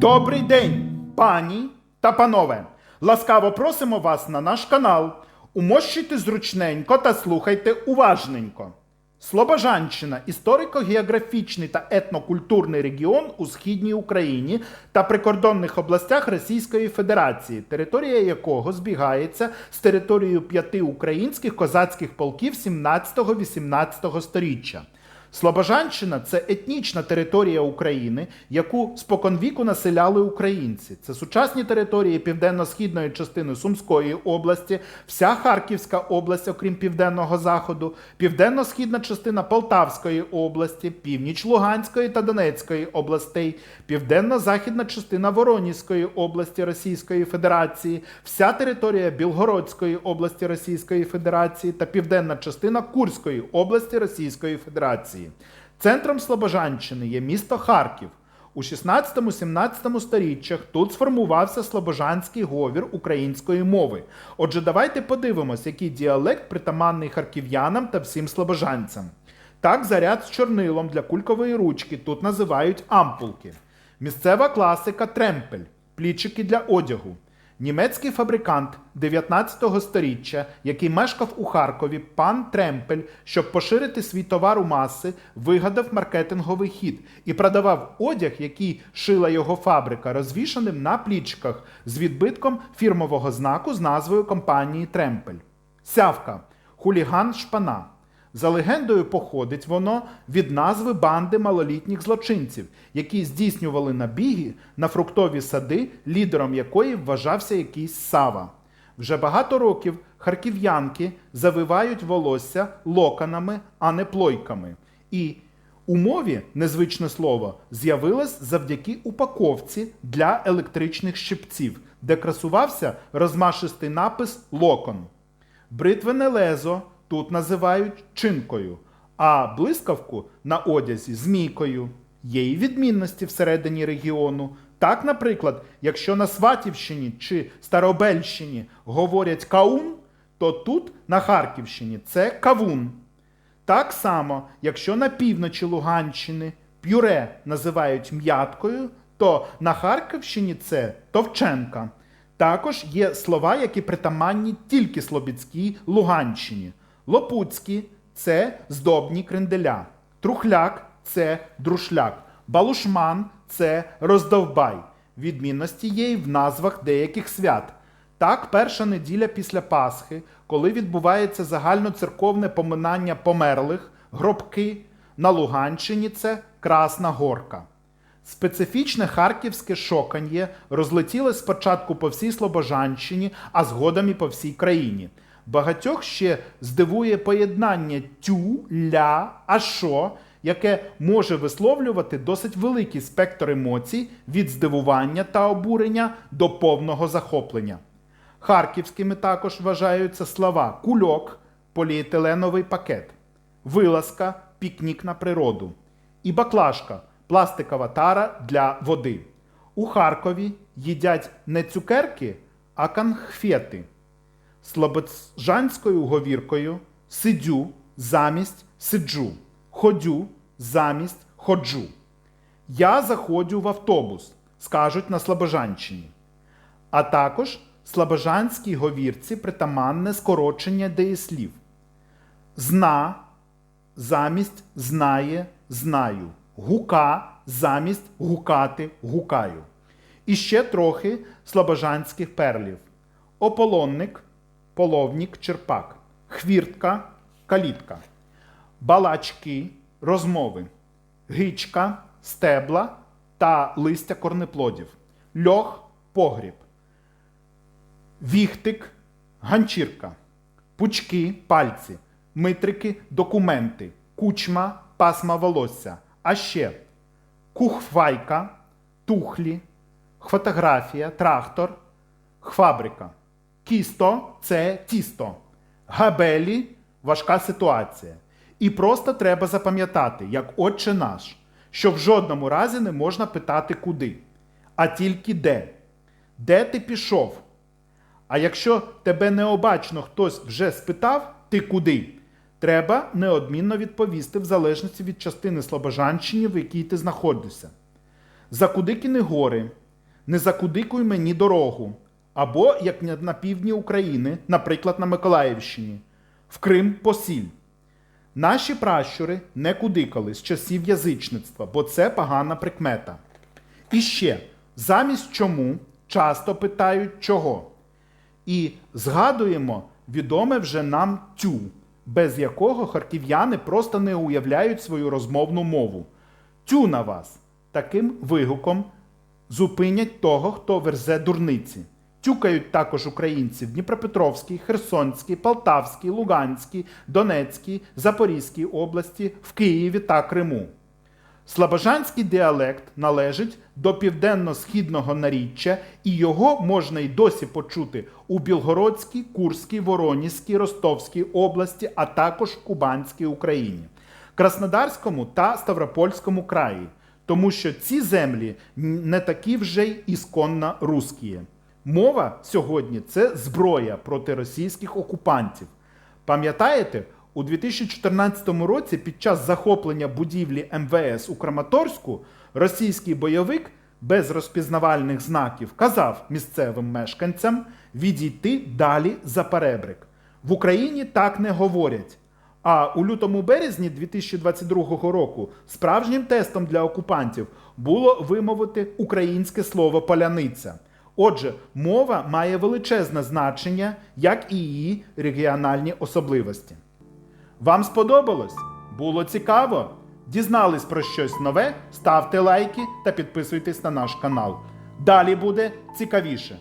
Добрий день, пані та панове! Ласкаво просимо вас на наш канал. Умощуйте зручненько та слухайте уважненько. Слобожанщина історико-географічний та етнокультурний регіон у східній Україні та прикордонних областях Російської Федерації, територія якого збігається з територією п'яти українських козацьких полків 17-18 сторіччя. Слобожанщина це етнічна територія України, яку споконвіку населяли українці. Це сучасні території південно-східної частини Сумської області, вся Харківська область, окрім південного заходу, південно-східна частина Полтавської області, північ Луганської та Донецької областей, південно-західна частина Воронізької області Російської Федерації, вся територія Білгородської області Російської Федерації та південна частина Курської області Російської Федерації. Центром Слобожанщини є місто Харків. У 16-17 сторіччях тут сформувався слобожанський говір української мови. Отже, давайте подивимось, який діалект притаманний харків'янам та всім слобожанцям. Так, заряд з чорнилом для кулькової ручки тут називають ампулки. Місцева класика тремпель, плічики для одягу. Німецький фабрикант 19 століття, який мешкав у Харкові, пан Тремпель, щоб поширити свій товар у маси, вигадав маркетинговий хід і продавав одяг, який шила його фабрика, розвішаним на плічках з відбитком фірмового знаку з назвою компанії Тремпель. Сявка хуліган шпана. За легендою походить воно від назви банди малолітніх злочинців, які здійснювали набіги на фруктові сади, лідером якої вважався якийсь Сава. Вже багато років харків'янки завивають волосся локанами, а не плойками. І у мові незвичне слово з'явилось завдяки упаковці для електричних щипців, де красувався розмашистий напис локон. Бритвене лезо тут називають чинкою, а блискавку на одязі змійкою. Є і відмінності всередині регіону. Так, наприклад, якщо на Сватівщині чи Старобельщині говорять каун, то тут, на Харківщині, це кавун. Так само, якщо на півночі Луганщини пюре називають м'яткою, то на Харківщині це товченка. Також є слова, які притаманні тільки Слобідській Луганщині. Лопуцькі це здобні кренделя. Трухляк це друшляк. Балушман це роздовбай. Відмінності є й в назвах деяких свят. Так, перша неділя після Пасхи, коли відбувається загальноцерковне поминання померлих, гробки, на Луганщині це Красна Горка. Специфічне харківське шокан'є розлетілось спочатку по всій Слобожанщині, а згодом і по всій країні. Багатьох ще здивує поєднання тю, ля, а що, яке може висловлювати досить великий спектр емоцій від здивування та обурення до повного захоплення. Харківськими також вважаються слова кульок, поліетиленовий пакет, вилазка, пікнік на природу і баклажка пластикова тара для води. У Харкові їдять не цукерки, а конфети. Слободжанською говіркою сидю замість сиджу, ходю замість ходжу. Я заходжу в автобус, скажуть на Слобожанщині. А також слобожанській говірці притаманне скорочення дієслів. Зна замість знає, знаю. Гука замість гукати гукаю. І ще трохи слобожанських перлів. Ополонник, половник, черпак, хвіртка, калітка, балачки, розмови, гичка, стебла та листя корнеплодів, льох, погріб, віхтик, ганчірка, пучки, пальці, митрики, документи, кучма, пасма волосся, а ще кухфайка, тухлі, фотографія, трактор, хфабрика. Кісто це тісто. Габелі важка ситуація. І просто треба запам'ятати, як отче наш, що в жодному разі не можна питати куди, а тільки де. Де ти пішов? А якщо тебе необачно хтось вже спитав, ти куди? Треба неодмінно відповісти в залежності від частини Слобожанщини, в якій ти знаходишся. За Кудикіни гори, не закудикуй мені дорогу. Або як на- півдні України, наприклад, на Миколаївщині, в Крим посіль. Наші пращури не кудикали з часів язичництва, бо це погана прикмета. І ще, замість чому часто питають чого. І згадуємо відоме вже нам тю, без якого харків'яни просто не уявляють свою розмовну мову. Тю на вас таким вигуком зупинять того, хто верзе дурниці. Тюкають також українці в Дніпропетровській, Херсонській, Полтавській, Луганській, Донецькій, Запорізькій області, в Києві та Криму. Слобожанський діалект належить до південно-східного наріччя, і його можна й досі почути у Білгородській, Курській, Воронізькій, Ростовській області, а також Кубанській Україні, Краснодарському та Ставропольському краї, тому що ці землі не такі вже й ісконно русські. Мова сьогодні це зброя проти російських окупантів. Пам'ятаєте, у 2014 році під час захоплення будівлі МВС у Краматорську російський бойовик без розпізнавальних знаків казав місцевим мешканцям відійти далі за перебрик. В Україні так не говорять. А у лютому березні 2022 року справжнім тестом для окупантів було вимовити українське слово поляниця. Отже, мова має величезне значення, як і її регіональні особливості. Вам сподобалось? Було цікаво? Дізнались про щось нове? Ставте лайки та підписуйтесь на наш канал. Далі буде цікавіше.